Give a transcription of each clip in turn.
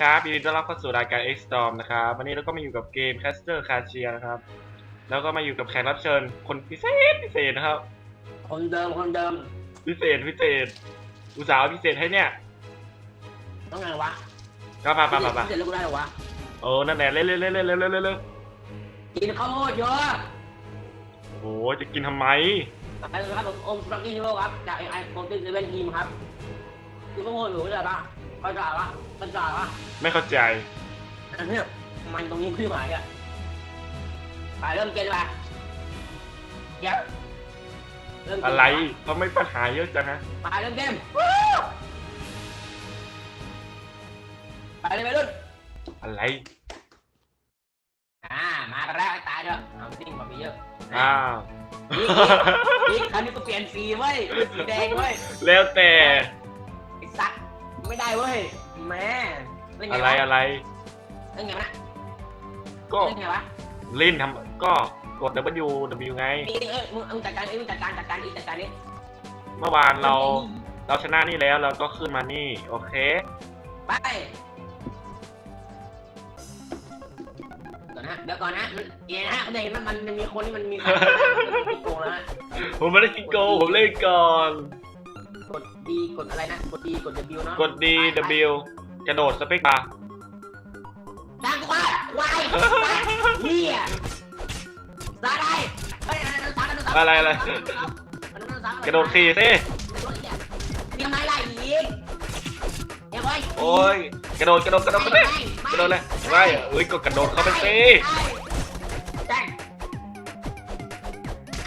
ครับยินดีต้อนรับเข้าสู่รายการ X Storm นะครับวันนี้เราก็มาอยู่กับเกม Caster c a s h i e r นะครับ แล้วก็มาอยู่กับแขกรับเชิญคนพิเศษพิเศษนะครับ คนเดิมคนเดิมพิเศษพิเศษ อุตสาห์พิเศษให้เนี่ยต้องไงวะก็มาปะปะปะพิเศษลูกรอวะโอ้นั่นแหละเร็วเล่วเร็วเร็นเร็วเร็วเร็กินข้าวโพดเยอะโอ้จะกินทำไมไปเลยครับผมอมสตรักกี้โรครับจากไอไอโปรตีนเซเว่นทีมครับกินข้าวโพดอยู่เลยปะ เข้าใจปะเข้าใจปะไม่เข้าใจ อันเนี้ยมันตรงนี้ขึ้นมาเนี่ยไปเริ่มเกมไปเดี๋ยวเริ่มเกมอะไรทำไมปัญหาเยอะจังฮะไปเริ่มเกมไปเลยไปรุ่นอะไร อ่ามากันแล้วไอ้ตายเถอะเอาซิ่งมาไปเยอะอ้าว อีกอีกคราวนี้กูเปลี่ยนสีเว้ยเป็นสีแดงเว้ยแล้วแต่ไอ้สัตว์ ไม่ได้เว้ยแม่เล่นไงอะไรวะอะไรเล่นไงวะนะก็เล่นไงวะเล่นทำก็กด W W ไงนี่เอ้ยมึงมึงจัดการเอ้ยมึงจัดการจัดการอีกจัดการนี่เมื่อวานเราเราชนะนี่แล้วเราก็ขึ้นมานี่ โอเค ไปก่อนนะเดี๋ยวก่อนนะมันเดี๋ยวนะเดี๋ยวมันมันมันมีคนที่มันมีคนที่โกงแล้วฮะผมไม่ได้กินโกผมเล่นก่อนก ดดีกดอะไรนะ กดดีกด W เนาะกด D W กระโดดสเปกบาร์สร้างกูว่าวายเฮียสร้างได้เฮ้ยสร้างกันสร้างอะไรอะไรกระโดดขี่สิมีไม้ไล่อีกเดี๋ยวไว้โอ้ยกระโดดกระโดดกระโดดไปสิกระโดดเลยไม่เอ้ยก็กระโดดเข้าไปสิแจ้ง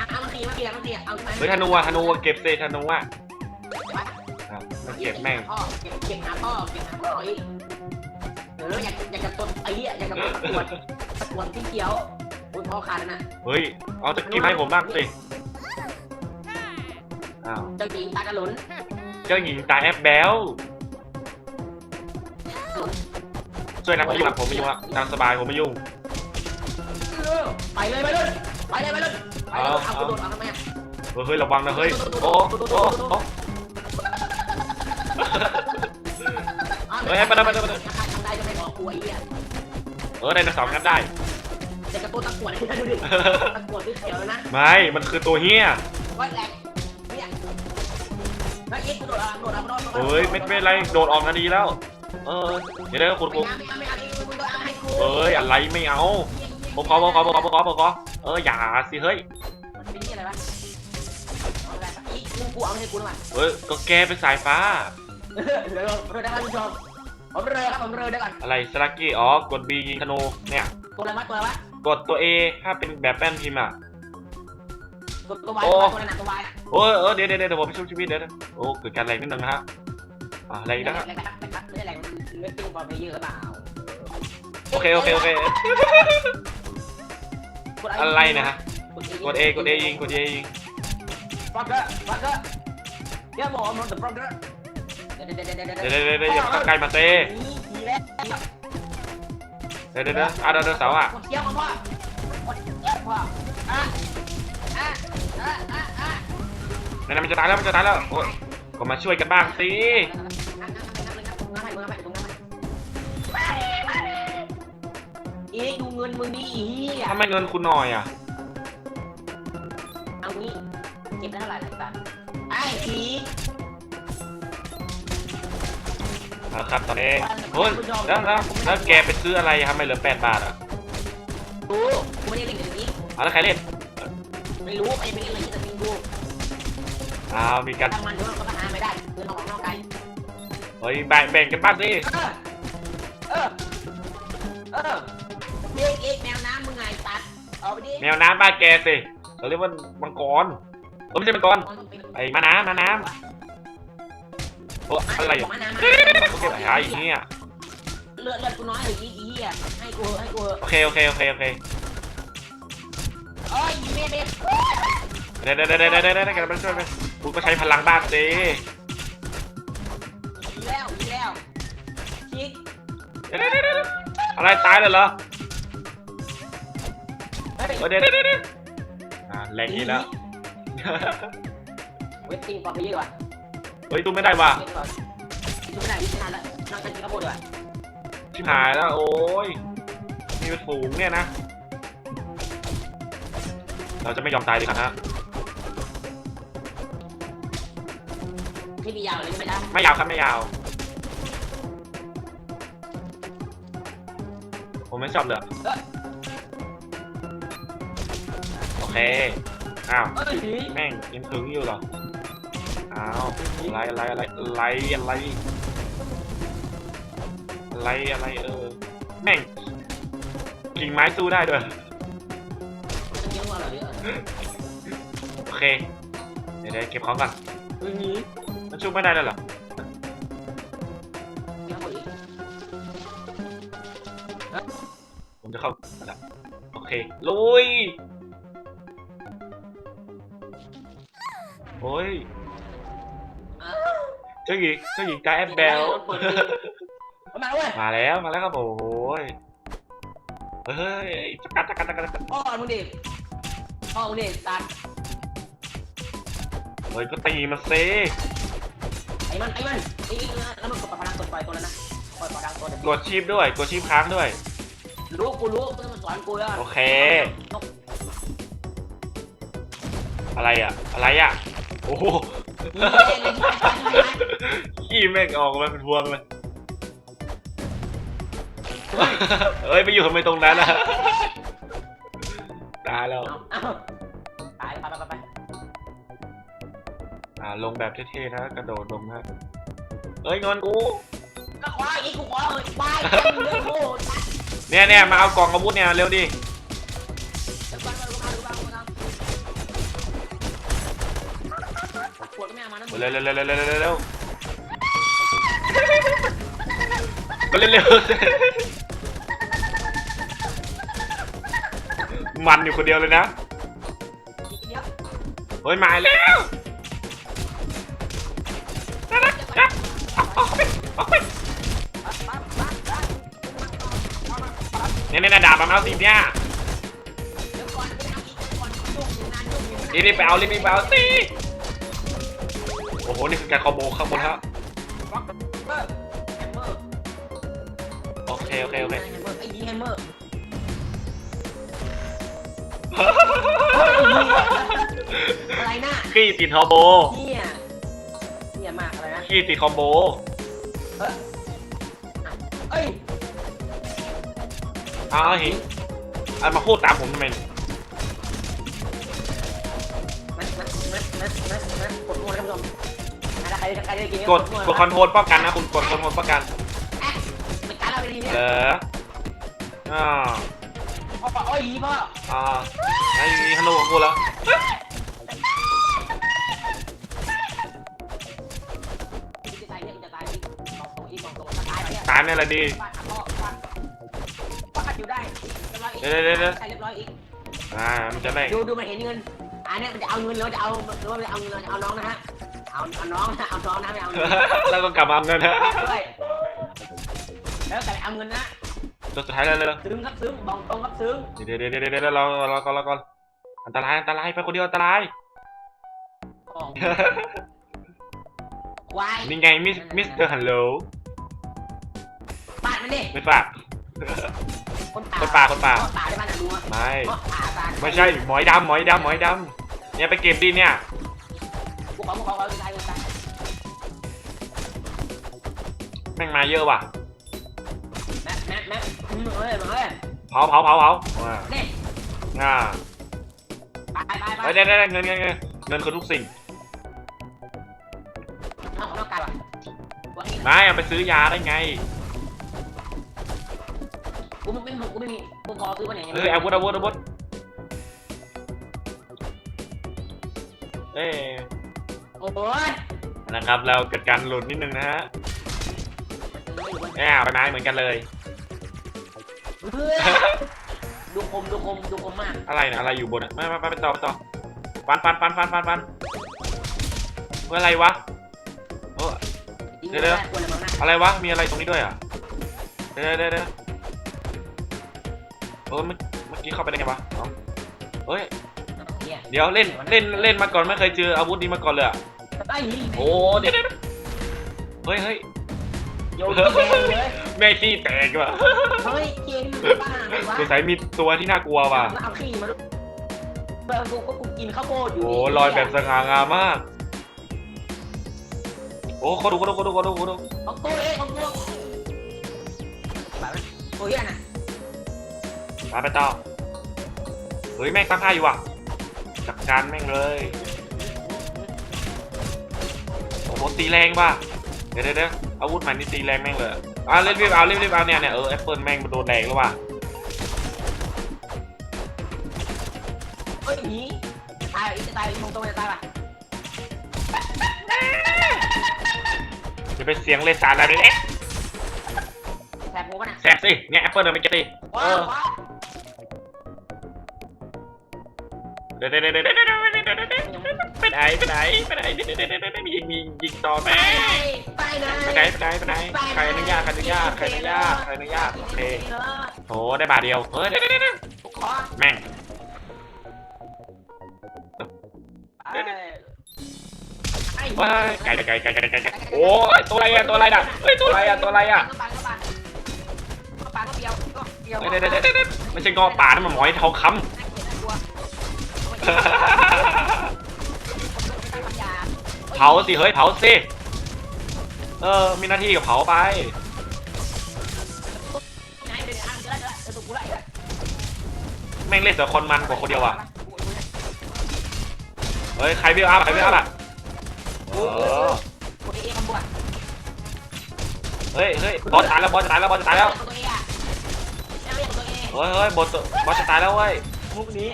เอามาขี่มาขี่มาขี่เอาเฮ้ยธนูอะธนูอะเก็บสิธนูอะอ้าวมัน เก็บแม่ง พ่อเก็บเก็บหาพ่อเก็บหาพ่ออีกเอออยากอยากจะต้นไอ้เหี้ยอยากจะตะกวดตะกวดที่เขียวอุ้ยพ่อขาดนะเฮ้ย เอาตะกี้มาให้ผมบ้างสิ อ้าว เจ้าหญิงตากระหลุนเจ้าหญิงตาแอปแบลช่วยนะไม่ยุ่งอะผมไม่ยุ่งอะตามสบายผมไม่ยุ่งไปเลยไปเลยไปเลยไปเลยไปเลยเอากระโดดเอาทำไมเฮ้ยระวังนะเฮ้ย โอ้โอ้โอ้ เฮ้ยไปเลยไปเลยไปเลยทำได้ก็ไม่บอกกูไอ้เหี้ยเออไดโนเสาร์งัดได้เด็กกระตุ้นตะกวดให้ดูดิตะกวดที่เขียวนะไม่ มันคือตัวเฮียว่าแหลกเนี่ยแล้วอีกกระโดดเอากระโดดเอากระโดดเฮ้ยไม่ไม่เป็นไรโดดออกนาดีแล้ว เออเดี๋ยวเดี๋ยวคุณไม่กูเอาไม่เอาไม่เอาอีกมึงต้องเอาให้กูเอ้ยอะไรไม่เอาผมขอผมขอผมขอผมขอผมขอเอออย่าสิเฮ้ยมันเป็นที่อะไรวะเอาอะไรวะอีกกูกูเอาให้กูหน่อยเอ้ยก็แกเป็นสายฟ้าเรือเรือได้ครับคุณผู้ชม ผมเรือครับผมเรือเดี๋ยวก่อนอะไรสลักกี้อ๋อกด B ยิงธนูเนี่ย ตัวอะไรวะตัวอะไรวะกดตัว A ถ้าเป็นแบบแป้นพิมพ์อะ ตัวตัววายโอ้ ตัวนั้นตัววายอะโอ้ยเออเดี๋ยวเดี๋ยวเดี๋ยวผมไปช่วยชีวิตเดี๋ยวนะโอ้เกิดการอะไรนิดนึงนะฮะอ่าอะไรอีกนะฮะแรงนะครับไม่ใช่แรงเลือดติ้งบอลไปเยอะหรือเปล่าโอเคโอเคโอเคอะไรนะฮะ กด A กด A ยิงกด A ยิงฟักเกอร์ฟักเกอร์เดี๋ยวบอกมันจะฟักเกอร์ เดี๋ยวเดี๋ยวเดี๋ยวเดี๋ยวเดี๋ยวเดี๋ยวเดี๋ยวอย่าเข้าใกล้มาเต้ทีแรกเดี๋ยวเดี๋ยวเดี๋ยวอะเดี๋ยวเดี๋ยวเสาร์อะกดเที่ยวมาพ่อกดเที่ยวพ่ออะอะอะอะอะนั่นนะมันจะตายแล้วมันจะตายแล้วโอ้ยก็มาช่วยกันบ้างสิอีกดูเงินมึงดิอีอะทำไมเงินคุณหน่อยอะ ครับตอนนี้โอ้ยแล้วแล้วแล้วแกไปซื้ออะไรทำไมเหลือแปดบาทอะกูกูไม่ได้เล่นกับนี้เอาแล้วใครเล่นไม่รู้ไอ้ไม่ได้เล่นกับกูอ้าวมีการทำมันด้วยเขาก็หาไม่ได้คือน้องนอกไกลเฮ้ยแบ่งแบ่งกันบ้างสิเออเออเออเอกเอกแมวน้ำมึงไงตัดเอาไปดิแมวน้ำบ้านแกสิเราเรียกว่ามังกรเออไม่ใช่มังกรไอ้มาน้ำมาน้ำ โอ้อะไรขอะองน้ำโอเคไอ้เหี้ยเลือดเลือดกูน้อยเลยอีอีอะให้กูให้กูโอเคโอเคโอเคโอเคโอ้ยเมย์เมย์เดี๋ยวเดี๋ยวเดี๋ยวเดี๋ยวเดี๋ยวเดี๋ยวกันมาช่วยกันคุณก็ใช้พลังบ้านสิอีแล้วอีแล้วชิคเดี๋ยวเดี๋ยวเดี๋ยวเดี๋ยวอะไรตายเลยเหรอเฮ้ยเออเดี๋ยวเดี๋ยวเดี๋ยวเดี๋ยวอ่าแรงนี้แล้วเวทติ้งปอไปเยอะกว่า เฮ้ยตู้ไม่ได้ว่ะเยอะกว่าดูไม่ได้วิชาละนอกจากกินข้าวโพดด้วยชิบหายแล้วโอ้ยมีเป็นฝูงเนี่ยนะ เราจะไม่ยอมตายดีกว่าฮะที่มียาวเลยใช่ไหมจ๊ะไม่ยาวครับไม่ยาว ผมไม่ชอบเลยโอเคอ้าวเอ้ยแม่งยังถึงอยู่เหรอ อ้าวอะไรอะไรอะไรอะไรอะไรอะไรอะไรเออแม่งกิ่งไม้สู้ได้ด้วยมันเยอะกว่าเหรอเนี่ยโอเคเดี๋ยวเดี๋ยวเก็บของก่อนเฮ้ยมันชุบไม่ได้เลยเหรอเยอะกว่าอีกผมจะเข้าละโอเคลุยโอ้ยอ้า เจ้าหญิงเจ้าหญิงกายแอปเบลเอามาเว้ยมาแล้วมาแล้วครับโอ้ยเฮ้ยจักรจักรจักรจักรพ่อมึงดิพ่อมึงดิตัดเฮ้ยก็ตีมาเซไอ้มันไอ้มันไอ้ไอ้แล้วมันกดพลังกดปล่อยตัวแล้วนะปล่อยพลังตัวเดี๋ยวกดชีพด้วยกดชีพค้างด้วยรู้กูรู้มึงมาสอนกูแล้วโอเคอะไรอะอะไรอะโอ้โห ขี้แม่งออกมาเป็นพวงเลย เอ้ยไปอยู่ทำไมตรงนั้นอะตายแล้วตายไปไปไปอ่าลงแบบเท่ๆนะกระโดดลงนะเอ้ยงอนกู ก็ควายอีกกูควายเลยควายเรื่องโง่เนี่ยเนี่ยมาเอากล่องอาวุธเนี่ยเร็วดิ เร็วเร็วเร็วเร็วเร็วเร็วเร็วก็เร็วมันอยู่คนเดียวเลยนะเฮ้ยมาแล้วเนี่ยเนี่ยดาบมาเอาสิเนี่ยรีบไปเอารีบไปเอาสิ โอ้โห นี่คือการคอมโบข้างบนครับร็อกเมอร์แฮมเมอร์โอเค โอเค โอเค แฮมเมอร์ไอ้ดีแฮมเมอร์อะไรนะขี้ติดคอมโบเนี่ยเนี่ยมากอะไรนะขี้ติดคอมโบ เอ้ยเอาเอาหิเอามาพูดตามผมทำไมมันมันมันมันมันมันกดโง่นะท่านผู้ชม ถ้าใครใครได้กินกดกดคอนโทรลป้องกันนะคุณกดคอนโทรลป้องกันไม่การเราไปดีเนี่ยเหรออ่าพ่อโอ้ยพ่ออ่าไอ้ฮัลโหลของกูแล้วจะตายเนี่ยจะตายอีกกองโตอีกกองโตจะตายเนี่ยตามนี่แหละดีฟาดพ่อฟาดฟาดอยู่ได้เรียบร้อยอีกเดี๋ยวเดี๋ยวเดี๋ยวใช่เรียบร้อยอีกอ่ามันจะได้ดูดูมันเห็นเงินอันนี้มันจะเอาเงินหรือจะเอาหรือว่าจะเอาเงินจะเอาน้องนะฮะ เอาเอาน้องนะเอาน้องนะไม่เอาเงินแล้วก็กลับมาเอาเงินฮะด้วยแล้วแต่เอาเงินนะจนสุดท้ายแล้วเลยซึ้งครับซึ้งบอกตรงครับซึ้งเดี๋ยวเดี๋ยวเดี๋ยวเดี๋ยวเราเราก่อนเราก่อนอันตรายอันตรายไปคนเดียวอันตราย ของควายนี่ไงมิสมิสเตอร์ฮัลโหลปาดมันดิไม่ฝาก คนคนป่าคนป่าคนป่าได้บ้านดูอะไม่ป่าป่าไม่ใช่หมอยดำหมอยดำหมอยดำเนี่ยไปเก็บดิเนี่ยกูขอกูขอเอาไปตายกูตา แม่งมาเยอะว่ะแม็กแม็กแม็กมึงเอ้ยมึงเอ้ยเผาเผาเผาเผาอ่านี่อ่าไปไปไปไปได้ได้เงินเงินเงินเงินคือทุกสิ่งเอาของนอกกายว่ะวันนี้ไม่เอาไปซื้อยาได้ไงกูไม่ไม่กูไม่มีกูขอซื้อวันไหนเฮ้ยอาวุธอาวุธอาวุธเอ้ยโอ้ยนะครับ เราเกิดการหลุดนิดนึงนะฮะ แอบไปไม้เหมือนกันเลย เพื่อดูคมดูคมดูคมมากอะไรนะอะไรอยู่บนอะไม่ไม่ไม่ไปต่อไปต่อฟันฟันฟันฟันฟันฟันเพื่ออะไรวะโอ้จริงเดี๋เลยยวควรเลยมั้งนะอะไรวะ มีอะไรตรงนี้ด้วยอะเดี๋ยวเดี๋ยวเดี๋ยวเออเมื่อเมื่อกี้เข้าไปได้ไงวะเอ้าเฮ้ย เนี่ยเดี๋ยวเล่นเล่นเล่นมาก่อนไม่เคยเจออาวุธนี้มาก่อนเลยอะ ไอ้โอ้เดี๋ยวเดี๋ยวเฮ้ยเฮ้ย โยนที่แดงเลยแม่ขี้แตกว่ะเฮ้ยเกมบ้าเลยวะสงสัยมีตัวที่น่ากลัวว่ะเอาขี้มาด้วยเออกูก็กูกินข้าวโพดอยู่โอ้นี่ลอยแบบสง่างามมาก โอ้เขาดูเขาดูเขาดูเขาดูเขาดูของตัวเองของตัวแบบโอ้ยน่ะมาไปต่อเฮ้ยแม่งตั้งท่าอยู่ว่ะจัดการแม่งเลยโอ้โหตีแรงป่ะเดี๋ยวเดี๋ยวเดี๋ยว อาวุธใหม่นี่ตีแรงแม่งเลยอะรีบรีบเอารีบรีบเอาเนี่ยเนี่ยเออแอปเปิลแม่งมันโดนแรงแล้วว่ะเฮ้ยหนีตายอีกจะตายอีกมองตรงจะตายป่ะจะไปเสียงเลยสารอะไรเนี่ยแสบหูป่ะน่ะแสบสิเนี่ยแอปเปิลเอาไปกินดิเอว้าวอว้าว เดี๋ยวเดี๋ยวเดี๋ยวเดี๋ยวเดี๋ยวเดี๋ยวเดี๋ยวเดี๋ยวเดี๋ยวไปไหนไปไหนไปไหนเดี๋ยวเดี๋ยวเดี๋ยวเดี๋ยวเดี๋ยวยิงยิงยิงต่อไปไปไหนไปไหนไปไหนไปไหนใครอนุญาตใครอนุญาตใครอนุญาตใครอนุญาตโอเคโหได้บาทเดียวเฮ้ยเดี๋ยวเดี๋ยวเดี๋ยวแม่งไอ้ไอ้ว้ายไก่ไก่ไก่ไก่ไก่ไก่โอ้ยตัวอะไรอะตัวอะไรน่ะเฮ้ยตัวอะไรอะตัวอะไรอะปานก็ปาก็เดียวก็เดียวเดี๋ยวเดี๋ยวเดี๋ยวเดี๋ยวไม่ใช่งอป่านะมันหมอยทองคน่าเกลียดน่ากลัวำ เผาสิเฮ้ยเผาสิเออมีหน้าที่กับเผาไปแม่งเล่นแต่คนมันกว่าคนเดียวอะเฮ้ยใครวิวอัพใครวิวอัพอะเออกูเองคำบเฮ้ยเฮ้ยบอสตายแล้วบอสจะตายแล้วบอสจะตายแล้วเฮ้ยเฮ้ยบอสบอสจะตายแล้วเว้ยพวกนี้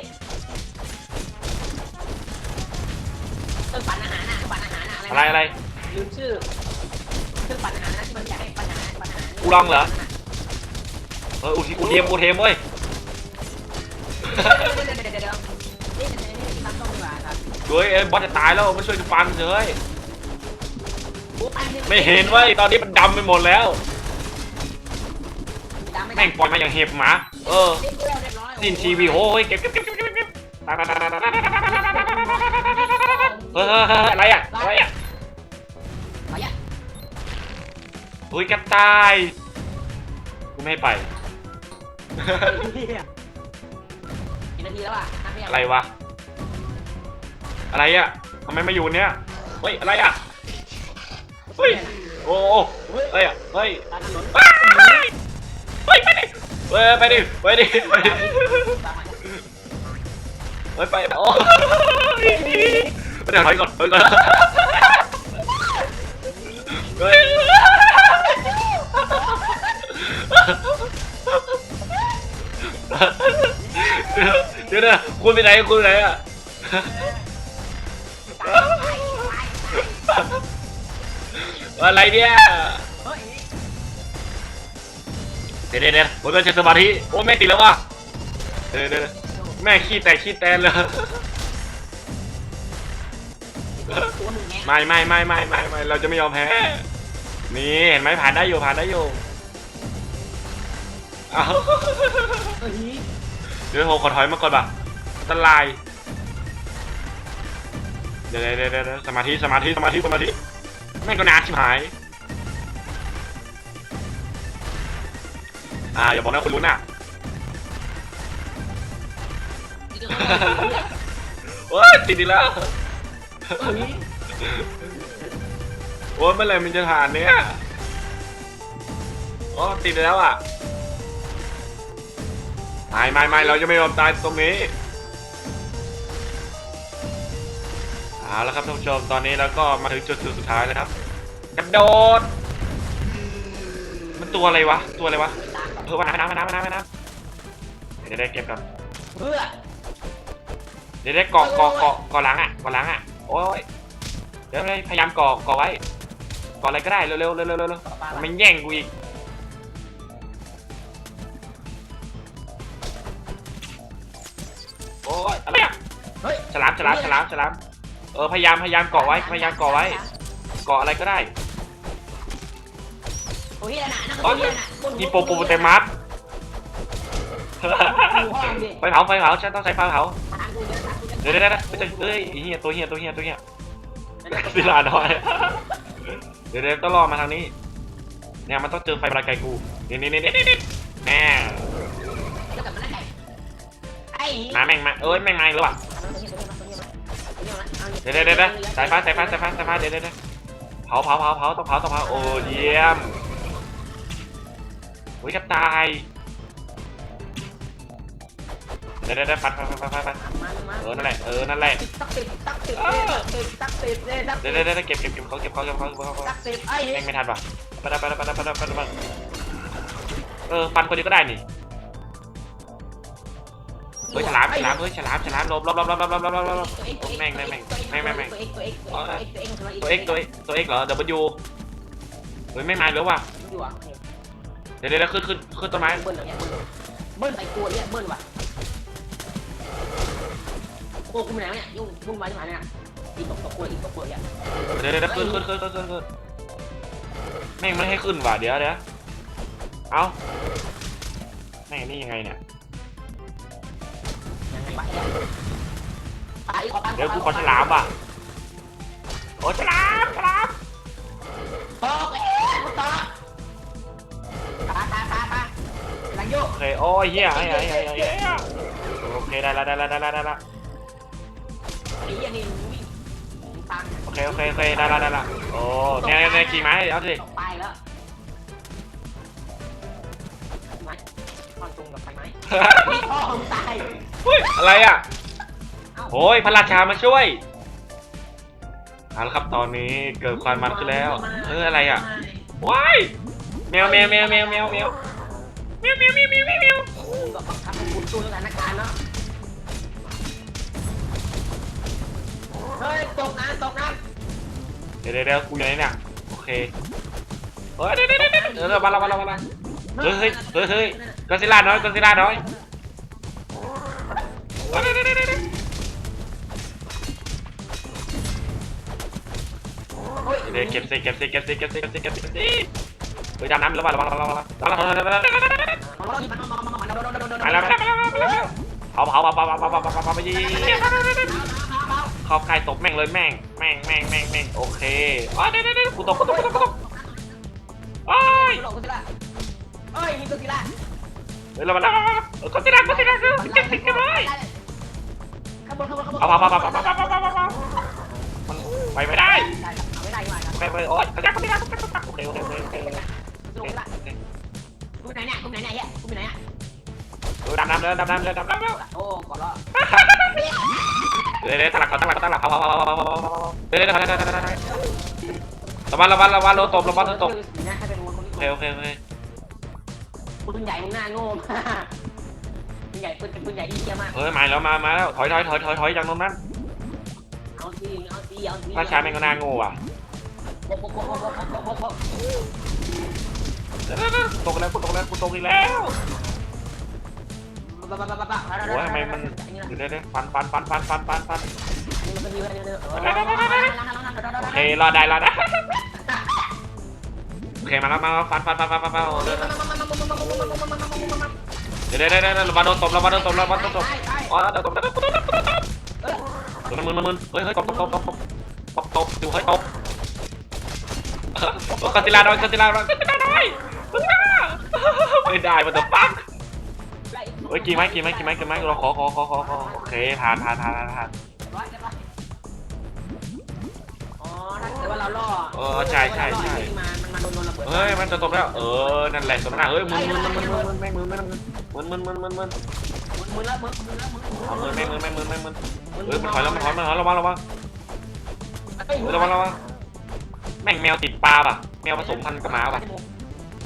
เครื่องปั่นอาหารน่ะปั่นอาหารน่ะอะไรอะไร ลืมชื่อเครื่องปั่นอาหารนะที่มันอยากให้ปั่นอาหารปั่นอาหารกูลองเหรอ เอออุทิอุเทมอุเทมเว้ย เดี๋ยวเดี๋ยวเดี๋ยวเดี๋ยวนี่นี่นี่ที่มันต้องดีกว่าครับเฮ้ยเอ้ยบอสจะตายแล้วมาช่วยกันฟันเถอะเฮ้ยกูปั่นไม่เห็นเว้ยตอนนี้มันดำไปหมดแล้วแม่งปล่อยมาอย่างเห็บหมา เออสิ้นชีวิตโอ้ยเก็บเก็บเก็บเก็บเก็บเก็บเฮ้ยเฮ้ย เฮ้ยอะไรอะอะไรอะไปอะเฮ้ยกระต่ายกูไม่ให้ไปกี่นาทีแล้วอะอะไรวะอะไรอะทำไมมาอยู่เนี้ยเฮ้ยอะไรอะเฮ้ยโอ้โอ้เฮ้ยอะเฮ้ยตามถนนเฮ้ยเฮ้ยไปดิเฮ้ยไปดิไปดิไปดิเฮ้ยไปโอ้ย เดี๋ยวถอยก่อนถอยก่อนเฮ้ยเดี๋ยวนะคุณไปไหนคุณไปไหนอะอะไรเนี่ยเดี๋ยวเดี๋ยวผมต้องใช้สมาธิโอ้แม่ติดแล้วว่ะเดี๋ยวเดี๋ยวเดี๋ยวแม่ขี้แตกขี้แตนเลย ไม่ไม่ไม่ไม่ไม่ไม่เราจะไม่ยอมแพ้ นี่เห็นไหมผ่านได้อยู่ผ่านได้อยู่เอาเฮ้ยเดี๋ยวผมขอถอยมาก่อนป่ะอันตรายเดี๋ยวเดี๋ยวเดี๋ยวเดี๋ยวสมาธิสมาธิสมาธิสมาธิแม่งก็นานชิบหาย อ่าอย่าบอกนะคุณรู้น่ะโอ้ยติดอีกแล้ว โอ้ยเมื่อไหรมันจะผ่านเนี่ยโอ้ติดแล้วอะไม่ไม่ไม่เราจะไม่ยอมตายตรงนี้เอาละครับท่านผู้ชมตอนนี้เราก็มาถึงจุดสุดท้ายแล้วครับกระโดด มันตัวอะไรวะ ตัวอะไรวะเพิ่มมาน้ำมาน้ำน้ำน้ำเดี๋ยวได้เก็บก่อนเพื่อเดี๋ยวได้เกาะเกาะเกาะเกาะหลังอะเกาะหลังอะโอ้ย ดี๋ยวเลยพยายามเกาะเกาะไว้เกาะอะไรก็ได้เร็วๆเร็วๆเร็วๆเร็วๆมันแย่งกูอีกโอ้ยอะไรอะเฮ้ย ฉลามฉลามฉลามฉลามเออพยายามพยายามเกาะไว้พยายามเกาะไว้เกาะอะไรก็ได้โอ้ยน่ะนั่นก็ตัวน่ะนี่โปโปเตมัสไฟเผาไฟเผาฉันต้องใช้ไฟเผาเดี๋ยวเดี๋ยวเดี๋ยวไม่ใช่เอ้ยไอ้เฮียตัวเฮียตัวเฮียตัวเฮีย ศิลาน้อยเดี๋ยวเดี๋ยวต้องรอมาทางนี้ เนี่ยมันต้องเจอไฟประไกลกูนี่นี่นี่นี่นี่แม่แล้วกลับมาได้ไอ้มาแม่งมาเอ้ยแม่งมาอีกแล้วว่ะเดี๋ยวเดี๋ยวเดี๋ยวสายฟ้าสายฟ้าสายฟ้าสายฟ้าเดี๋ยวเดี๋ยวเดี๋ยวเผาเผาเผาเผาต้องเผาต้องเผาโอ้เยี่ยมโอ้ยจะตาย ดี๋ยวเดี๋ยวเดี๋ยวฟันฟันฟันฟันฟันฟันเออ นั่นแหละ เออ นั่นแหละตักติดตักติดตักติดตักติดเลยตักเดี๋ยวเดี๋ยวเดี๋ยวเก็บเก็บเก็บเขาเก็บเขาเก็บเขาเก็บเขาตักติดไอ้แม่งไม่ทันป่ะไปแล้วไปแล้วไปแล้วไปแล้วไปแล้วไปเออ ฟันคนเดียวก็ได้นี่ เฮ้ย ฉลาม ฉลาม เฮ้ย ฉลาม ฉลามลบลบลบลบลบลบลบลบหลบตัวเอ็กตัวเอ็กตัวเอ็กตัวเอ็กตัวเอ็กเหรอ W เฮ้ยไม่มาแล้วว่ะอยู่อะเดี๋ยวเดี๋ยวขึ้นขึ้นขึ้นต้นไม้เบิ้ลเนี่ยเบิ้ลใส่ตัวเนี่ยเบิ้ลว่ะ โอ้คุณไหนเนี่ยยุ่งยุ่งมาที่ไหนเนี่ยอีตกตกตัวอีตกตัวเนี่ยเดี๋ยวเดี๋ยวขึ้นขึ้นขึ้นขึ้นขึ้นขึ้นแม่งไม่ให้ขึ้นว่ะเดี๋ยวเดี๋ยวเอ้าแม่งนี่ยังไงเนี่ย ยังไงวะเนี่ยไปขอปังเดี๋ยวกูขอฉลามว่ะโอ้ฉลามฉลามตอกเอ๊ะกูตอกปาปาปาปาหลังโยกโอเคโอ้ยเฮียไอ้ไอ้ไอ้ไอ้ไอ้โอเคได้ละได้ละได้ละได้ละไอ้เหี้ยนี่วิ่งตังโอเคโอเคโอเคได้ละได้ละโอ้เนี่ยเนี่ยเนี่ยขี่ไม้เอาสิตกไปแล้วไม้ตอนตรงกับไฟไหมมีพ่อของตายเฮ้ยอะไรอะโอ้ยพระราชามาช่วยเอาละครับตอนนี้เกิดความมันขึ้นแล้วเอออะไรอะว้ายแมวแมวแมวแมวแมวแมวแมวแมวแมวแมวแมวแมวก็บังคับให้คุณสู้สถานการณ์เนาะ เฮ้ยตกน้ำตกน้เดี๋ยวเดี๋ยวเดี๋ยวกูอยู่ไหนเนี่ยโอเคเฮ้ยเดี๋ยวเดี๋ยวเดี๋ยวเดี๋ยวเดี๋ยวมาละมาละมาละำเฮ้ยเฮ้ยเฮ้ยเฮ้ยก็ซิล่าน้อยก็ซิล่าน้อย เดี๋ยวเดี๋ยวเดี๋ยวเดี๋ยวเฮ้ยเดี๋ยวเก็บสิเก็บสิเก็บสิเก็บสิเก็บสิเก็บสิเฮ้ยดำน้ำแล้วมาแล้วมาแล้วมาแล้วมาแล้วมาแล้วมาแล้วมาแล้วมาแล้วมาแล้วเผาเผาเผาเผาเผาเผาเผาเผาเผาไปยี่ เข้าใกล้ตบแม่งเลยแม่งแม่งแม่งแม่งแม่งโอเคอ๋อเดี๋ยวเดี๋ยวเดี๋ยวกูตกกูตกกูตกกูตกโอ้ยเอ้ยนี่ตัวกีฬาเฮ้ยเรามาแล้วก็ซิล่าก็ซิล่าก็เก็บสิเก็บเลยข้างบนข้างบนข้างบนเผาเผาเผาเผาเผาเผาเผาเผาเผาเผามันไปไม่ได้เอาไม่ได้ไม่ได้ไปไปโอ๊ยกระจักกระจักกระจักโอเคโอเคโอเคโอเคลงกีฬากูไหนเนี่ยกูไหนเนี่ยกูไหนเนี่ยเออดำน้ำเลยดำน้ำเลยดำน้ำเลยโอ้กอดล้อเดี๋ยว เดี๋ยตั้งหลักตั้งหลักตั้งหลักเขาเขาเขาเขาเดี๋ยวเดี๋ยวระวังระวังระวังรถตบระวังรถตบโอเคโอเคโอเคปืนใหญ่มึงหน้าโง่มากปืนใหญ่ปืนปืนใหญ่อีเหี้ยมากเฮ้ยมาแล้วมามาแล้วถอยถอยถอยถอยถอยจากตรงนั้นเอาสิเอาสิเอาสิถ้าช้าแม่งก็หน้าโง่ว่ะตกแล้วกูตกแล้วกูตกอีกแล้ว บ้าบ้าบ้าบ้าโอ้ยทำไมมันเดี๋ยวเดี๋ยวเดี๋ยวฟันฟันฟันฟันฟันฟันฟันนี่มันก็มีไว้เนี่ยโอเครอได้รอได้โอเคมาแล้วมาฟันฟันฟันฟันฟันฟันเดี๋ยวเดี๋ยวเดี๋ยวเดี๋ยวระวังโดนตบระวังโดนตบระวังโดนตบอ๋อเดี๋ยวตบเดี๋ยวตบเดี๋ยวตบเดี๋ยวตบเดี๋ยวมึนมึนมึนเฮ้ยเฮ้ยตบตบตบตบตบตบตบดูเฮ้ยตบกอซิล่าน้อยกอซิล่าน้อยกอซิล่าน้อยไม่ได้มันจะปังเฮ้ยกี่ไม้กี่ไม้กี่ไม้กี่ไม้เราขอขอขอขอขอโอเคผ่านผ่านผ่านผ่านอ๋อถ้าเกิดว่าเราล่อเออใช่ใช่ใช่มันมันโดนโดนระเบิดเฮ้ยมันจะตบแล้วเออนั่นแหละตบหน้าเฮ้ยมึนมึนมึนมึนมึนไม่มึนไม่มึนมึนมึนมึนมึนมือละมือมือละมือเอามือไม่มือไม่มือไม่มือเฮ้ยมันถอยแล้วมันถอยมันถอยระวังระวังเฮ้ยเฮ้ยระวังระวังแม่งแมวติดปลาป่ะแมวผสมพันธุ์กับหมาป่ะ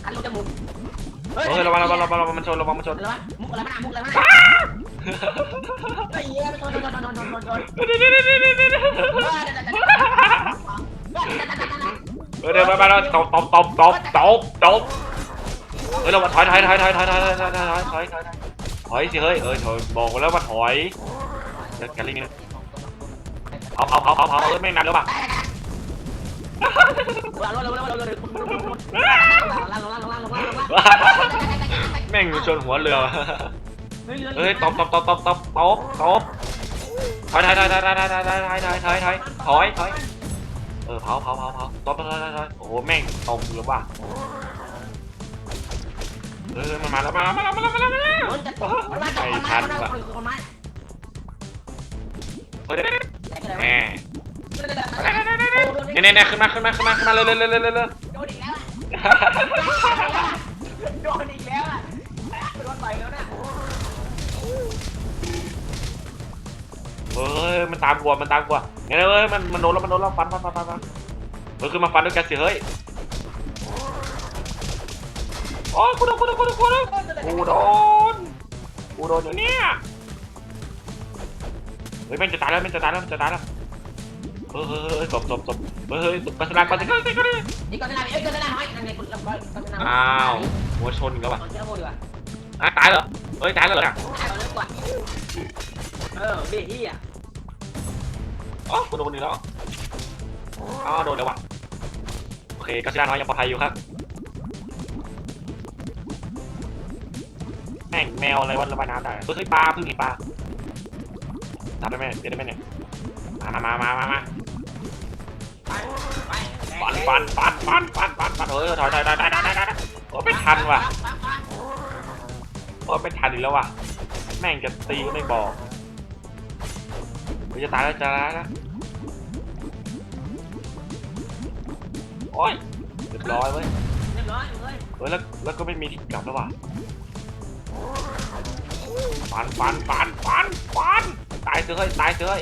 คันลูกจมูก เฮ้ยระวังระวังระวังระวังมันชนระวังมันชนระวังมุกอะไรมาหน้ามุกอะไรมาหน้าไอ้เหี้ยโดนโดนโดนโดนโดนโดนโดนเดี๋ยวเดี๋ยวเดี๋ยวเดี๋ยวเดี๋ยวเดี๋ยวเออเดี๋ยวมามาแล้วตบตบตบตบตบตบเฮ้ยเราถอยถอยถอยถอยถอยถอยถอยถอยถอยถอยถอยถอยสิเฮ้ยเออถอยบอกแล้วว่าถอยเดี๋ยวแกลิงนี่เอาเอาเอาเอาเอาเออไม่นานแล้วป่ะ แม่งชนหัวเรือเฮ้ยตบตบตบตบตบตบตบถอยถอยถอยถอยถอยถอยถอยถอยถอยถอยถอยถอยถอยเออเผาเผาเผาเผาตบถอยถอยถอยโอ้โหแม่งตบหรือว่าเออมันมาแล้วมาแล้วมาแล้วมาแล้วมาแล้วมาแล้วมันจะมันมาจากคนไม้คนไม้คนไม้เฮ้ยเดี๋ยวแต่ก็เลยแหม่ เนี่ยเนี่ยเนขึ้นมาขึ้นมาขึ้นมาขึ้นมาเร็วเร็วเร็วเร็วเร็วโดนอีกแล้วอะโดนอีกแล้วอะโดนต่อยแล้วนะเฮ้ยมันตามกลัวมันตามกลัวเนี่ยเว้ยมันมันโดนแล้วมันโดนแล้วฟันฟันฟันฟันฟันเฮ้ยขึ้นมาฟันด้วยกันสิเฮ้ยโอ้ยกูโดนกูโดนกูโดนกูโดนกูโดนกูโดนอยู่เนี่ยเฮ้ยมันจะตายแล้วมันจะตายแล้วมันจะตายแล้ว ฮ้ยเฮ้ยเฮ้ยศพศพศพเฮ้ยเฮ้ยปัสสาวะปัสสาวะปัสสาวะนี่ก็จะได้เอ้ยก็จะได้น้อยนั่นไงคุณลำบากก็จะได้อ้าวหัวชนกันว่ะตอนเช้าโมดีกว่าอะตายเหรอเฮ้ยตายแล้วเหรอเนี่ยตายก่อนเลยกว่าเออดีที่อะอ๋อกูโดนอีกแล้วอ๋อโดนแล้วว่ะโอเคก็ชนะน้อยยังปลอดภัยอยู่ครับแม่งแมวอะไรวันระบายน้ำได้เฮ้ยปลาเพิ่งเห็นปลาทำได้ไหมเดี๋ยวได้ไหมเนี่ยมามามามามา ปันปันปันปันปันปันปันเฮ้ยถอยถอยถอยถอยถอยถอยถอยโอ้ไม่ทันว่ะโอ้ไม่ทันอีกแล้วว่ะ แม่งจะตีก็ไม่บอกจะตายแล้วจะตายแล้วโอ้ยเรียบร้อยเว้ยเรียบร้อยเลยเออแล้วแล้วก็ไม่มีที่กลับแล้วว่ะปันปันปันปันปันตายเสือเฮ้ยตายเสือเฮ้ย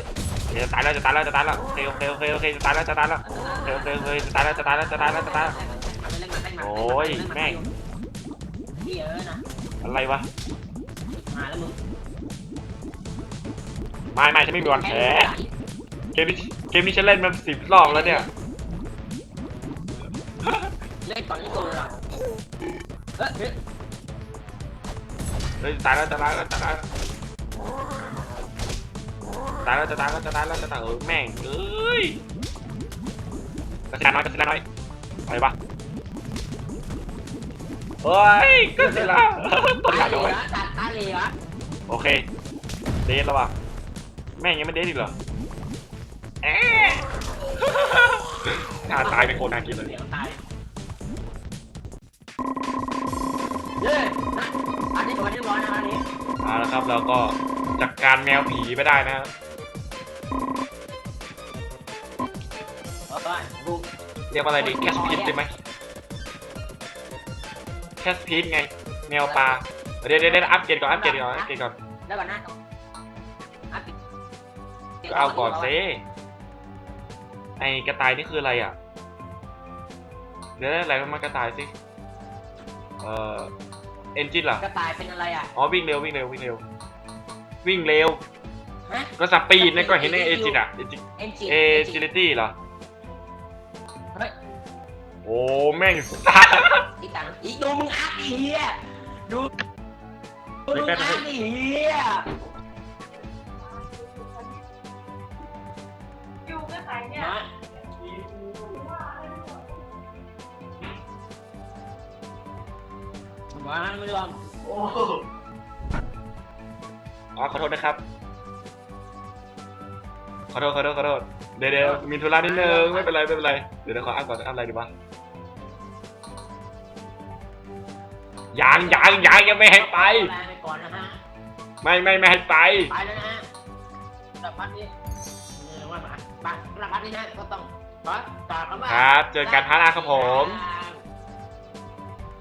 จะตายแล้วจะตายแล้วจะตายแล้วโอเคโอเคโอเคโอเคจะตายแล้วจะตายแล้วโอเคโอเคโอเคจะตายแล้วจะตายแล้วจะตายแล้วจะตายแล้วพี่เออนะอะไรวะมาแล้วมึงไม่ไม่ฉันไม่มีวันแพ้เกมนี้เกมนี้ฉันเล่นมาสิบรอบแล้วเนี่ยเล่นก่อนที่ตัวเลยเฮ้ยเฮ้ยตายแล้วจะตายแล้วจะตายแล้ว ตายแล้วจะตายแล้วจะตายแล้วจะตายเออแม่งเอ้ยกระชาน้อยกระชาน้อยไรวะเฮ้ยก็เสร็จแล้วตัวใหญ่ตาเหด้ลืวยตัดตาเหลือโอเคเดทแล้ววะแม่งยังไม่เดทอีกเหรอเอ๊ะน้าตายเป็นคตรน่ากินเลยเสียงตายเย้อันนี้ผมเรียบร้อยนะอันนี้เอาละครับเราก็จัดการแมวผีไปได้นะเอ เรียกว่าอะไรดีแคสพีทได้ไหมแคสพีทไง แมวปลาเดี๋ยวเดี๋ยวเดี๋ยวอัปเกรดก่อนอัปเกรดก่อนอัปเกรดก่อนแล้วก่อนนะอัพก็เอาก่อนเซไอกระต่ายนี่คืออะไรอะ เดี๋ยวอะไรมากระต่ายสิ เอ่อ เอนจินเหรอ กระต่ายเป็นอะไรอะ อ๋อวิ่งเร็ววิ่งเร็ววิ่งเร็ว วิ่งเร็วฮะก็สปีดนะก็เห็นในเอจินอะเอจิเอ็นจีเอจิลิตี้เหรอเฮ้ย โอ้แม่งซ่าอีตังอีดูมึงอัพอีเหี้ยดูดูมึงอัพอีเหี้ยอยู่กับใครเนี่ย มาว้าไม่ยอมโอ้อ๋อขอโทษนะครับ ขอโทษขอโทษขอโทษ เดี๋ยวเดี๋ยวมีธุระนิดนึงไม่เป็นไรไม่เป็นไร เดี๋ยวเดี๋ยวขออ่านก่อนอ่านอะไรดีวะ ยังยังยังยังไม่ให้ไปไปก่อนนะฮะ ไม่ไม่ไม่ให้ไป ไปแล้วนะฮะสพัดนี้เออว่ามาบ้านสพัดนี้ฮะก็ต้องขอตอบคำว่าครับเจอกันพาร์ทหน้าครับผม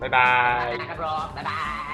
บ๊ายบาบ๊ายยบายครับรอบ๊ายบาย